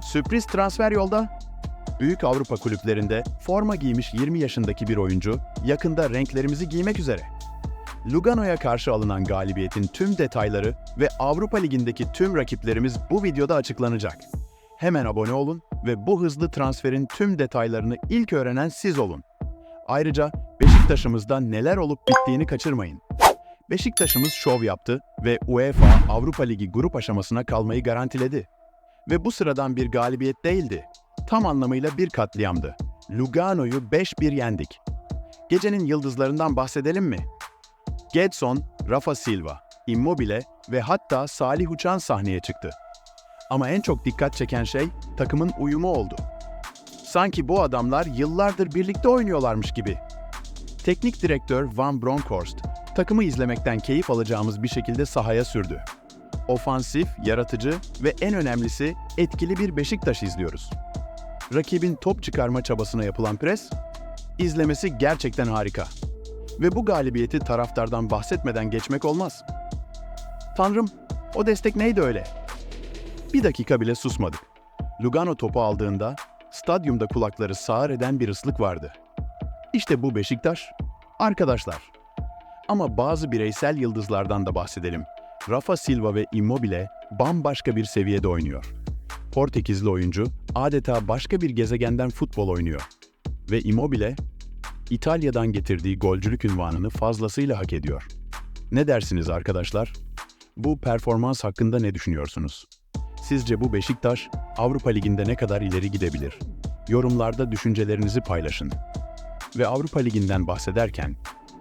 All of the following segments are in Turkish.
Sürpriz transfer yolda. Büyük Avrupa kulüplerinde forma giymiş 20 yaşındaki bir oyuncu yakında renklerimizi giymek üzere. Lugano'ya karşı alınan galibiyetin tüm detayları ve Avrupa Ligi'ndeki tüm rakiplerimiz bu videoda açıklanacak. Hemen abone olun ve bu hızlı transferin tüm detaylarını ilk öğrenen siz olun. Ayrıca Beşiktaş'ımızda neler olup bittiğini kaçırmayın. Beşiktaş'ımız şov yaptı ve UEFA Avrupa Ligi grup aşamasına kalmayı garantiledi. Ve bu sıradan bir galibiyet değildi. Tam anlamıyla bir katliamdı. Lugano'yu 5-1 yendik. Gecenin yıldızlarından bahsedelim mi? Gedson, Rafa Silva, Immobile ve hatta Salih Uçan sahneye çıktı. Ama en çok dikkat çeken şey takımın uyumu oldu. Sanki bu adamlar yıllardır birlikte oynuyorlarmış gibi. Teknik direktör Van Bronckhorst, takımı izlemekten keyif alacağımız bir şekilde sahaya sürdü. Ofansif, yaratıcı ve en önemlisi etkili bir Beşiktaş izliyoruz. Rakibin top çıkarma çabasına yapılan pres, izlemesi gerçekten harika. Ve bu galibiyeti taraftardan bahsetmeden geçmek olmaz. Tanrım, o destek neydi öyle? Bir dakika bile susmadık. Lugano topu aldığında stadyumda kulakları sağır eden bir ıslık vardı. İşte bu Beşiktaş. Arkadaşlar. Ama bazı bireysel yıldızlardan da bahsedelim. Rafa Silva ve Immobile bambaşka bir seviyede oynuyor. Portekizli oyuncu adeta başka bir gezegenden futbol oynuyor. Ve Immobile, İtalya'dan getirdiği golcülük ünvanını fazlasıyla hak ediyor. Ne dersiniz arkadaşlar? Bu performans hakkında ne düşünüyorsunuz? Sizce bu Beşiktaş Avrupa Ligi'nde ne kadar ileri gidebilir? Yorumlarda düşüncelerinizi paylaşın. Ve Avrupa Ligi'nden bahsederken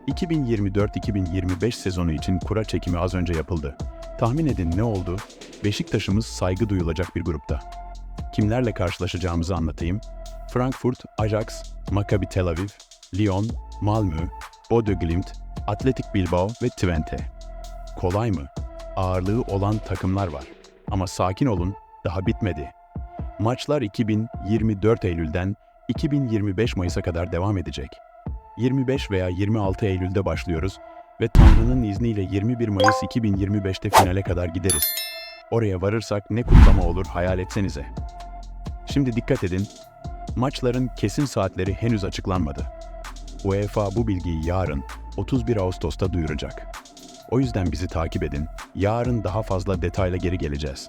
2024-2025 sezonu için kura çekimi az önce yapıldı. Tahmin edin ne oldu? Beşiktaş'ımız saygı duyulacak bir grupta. Kimlerle karşılaşacağımızı anlatayım. Frankfurt, Ajax, Maccabi Tel Aviv, Lyon, Malmö, Bodø Glimt, Atletik Bilbao ve Twente. Kolay mı? Ağırlığı olan takımlar var. Ama sakin olun, daha bitmedi. Maçlar 2024 Eylül'den 2025 Mayıs'a kadar devam edecek. 25 veya 26 Eylül'de başlıyoruz ve Tanrı'nın izniyle 21 Mayıs 2025'te finale kadar gideriz. Oraya varırsak ne kutlama olur hayal etsenize. Şimdi dikkat edin, maçların kesin saatleri henüz açıklanmadı. UEFA bu bilgiyi yarın 31 Ağustos'ta duyuracak. O yüzden bizi takip edin. Yarın daha fazla detayla geri geleceğiz.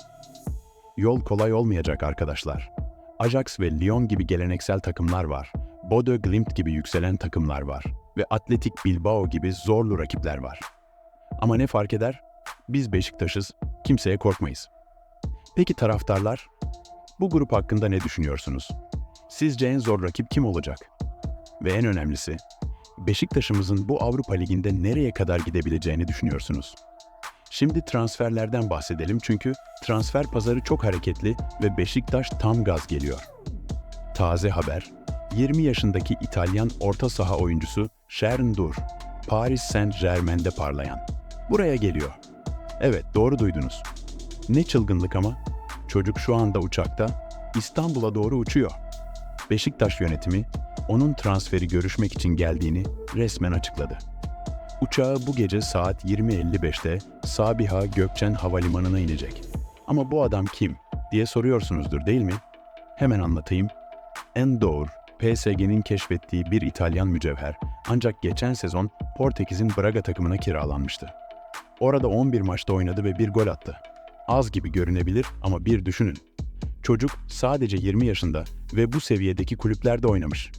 Yol kolay olmayacak arkadaşlar. Ajax ve Lyon gibi geleneksel takımlar var. Bodø Glimt gibi yükselen takımlar var. Ve Atletik Bilbao gibi zorlu rakipler var. Ama ne fark eder? Biz Beşiktaş'ız, kimseye korkmayız. Peki taraftarlar? Bu grup hakkında ne düşünüyorsunuz? Sizce en zor rakip kim olacak? Ve en önemlisi, Beşiktaş'ımızın bu Avrupa Ligi'nde nereye kadar gidebileceğini düşünüyorsunuz? Şimdi transferlerden bahsedelim çünkü transfer pazarı çok hareketli ve Beşiktaş tam gaz geliyor. Taze haber, 20 yaşındaki İtalyan orta saha oyuncusu Sharon Dur, Paris Saint-Germain'de parlayan. Buraya geliyor. Evet, doğru duydunuz. Ne çılgınlık ama. Çocuk şu anda uçakta İstanbul'a doğru uçuyor. Beşiktaş yönetimi onun transferi görüşmek için geldiğini resmen açıkladı. Uçağı bu gece saat 20.55'te Sabiha Gökçen Havalimanı'na inecek. Ama bu adam kim diye soruyorsunuzdur değil mi? Hemen anlatayım. Endour, PSG'nin keşfettiği bir İtalyan mücevher ancak geçen sezon Portekiz'in Braga takımına kiralanmıştı. Orada 11 maçta oynadı ve bir gol attı. Az gibi görünebilir ama bir düşünün. Çocuk sadece 20 yaşında ve bu seviyedeki kulüplerde oynamış.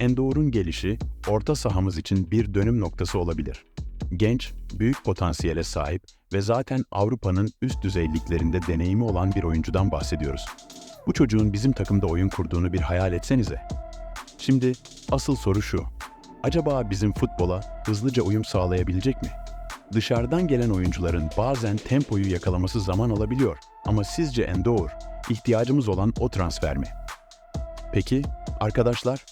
Endour'un gelişi orta sahamız için bir dönüm noktası olabilir. Genç, büyük potansiyele sahip ve zaten Avrupa'nın üst düzey liglerinde deneyimi olan bir oyuncudan bahsediyoruz. Bu çocuğun bizim takımda oyun kurduğunu bir hayal etsenize. Şimdi asıl soru şu. Acaba bizim futbola hızlıca uyum sağlayabilecek mi? Dışarıdan gelen oyuncuların bazen tempoyu yakalaması zaman alabiliyor. Ama sizce Endour ihtiyacımız olan o transfer mi? Peki arkadaşlar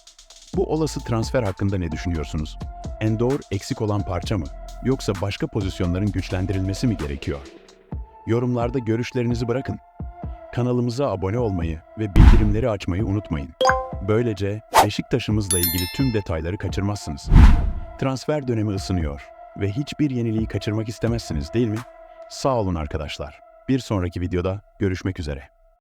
bu olası transfer hakkında ne düşünüyorsunuz? Endour eksik olan parça mı? Yoksa başka pozisyonların güçlendirilmesi mi gerekiyor? Yorumlarda görüşlerinizi bırakın. Kanalımıza abone olmayı ve bildirimleri açmayı unutmayın. Böylece Beşiktaş'ımızla ilgili tüm detayları kaçırmazsınız. Transfer dönemi ısınıyor ve hiçbir yeniliği kaçırmak istemezsiniz değil mi? Sağ olun arkadaşlar. Bir sonraki videoda görüşmek üzere.